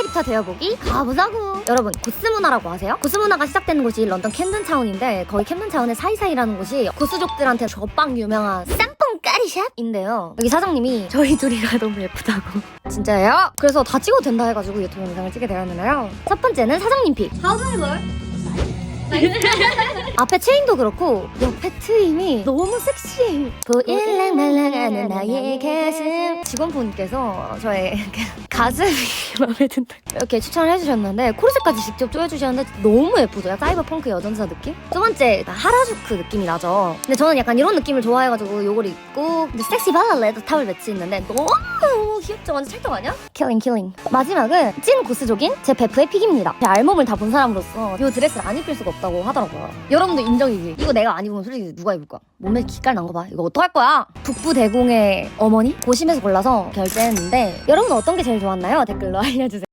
캐릭터 되어보기? 가보자고 여러분 고스문화라고 아세요? 고스문화가 시작되는 곳이 런던 캠든타운인데 거기 캠든타운의 사이사이라는 곳이 고스족들한테 저빵 유명한 쌈뽕 까리샵인데요. 여기 사장님이 저희 둘이가 너무 예쁘다고. 진짜예요? 그래서 다 찍어도 된다 해가지고 유튜브 영상을 찍게 되었는데요. 첫 번째는 사장님 픽 앞에 체인도 그렇고 옆에 트임이 너무 섹시해. 보일랑말랑하는 나의 가슴. 직원분께서 저의 가슴이 마음에 든다. 이렇게 추천을 해주셨는데 코르셋까지 직접 쪼여주셨는데 너무 예쁘죠. 약간 사이버펑크 여전사 느낌? 두 번째 하라주크 느낌이 나죠 근데 저는 약간 이런 느낌을 좋아해가지고 요걸 입고 근데 섹시 발라 레드 탑을 매치 있는데 너무 너무 귀엽죠. 완전 찰떡 아니야? 킬링 킬링 마지막은 찐 고스족인 제 베프의 픽입니다. 제 알몸을 다 본 사람으로서 이 드레스를 안 입힐 수가 없 다고 하더라고요. 여러분도 인정이지. 이거 내가 안 입으면 솔직히 누가 입을 거야 몸에 기깔 난 거 봐. 이거 어떡할 거야? 북부 대공의 어머니? 고심해서 골라서 결제했는데 여러분 어떤 게 제일 좋았나요? 댓글로 알려주세요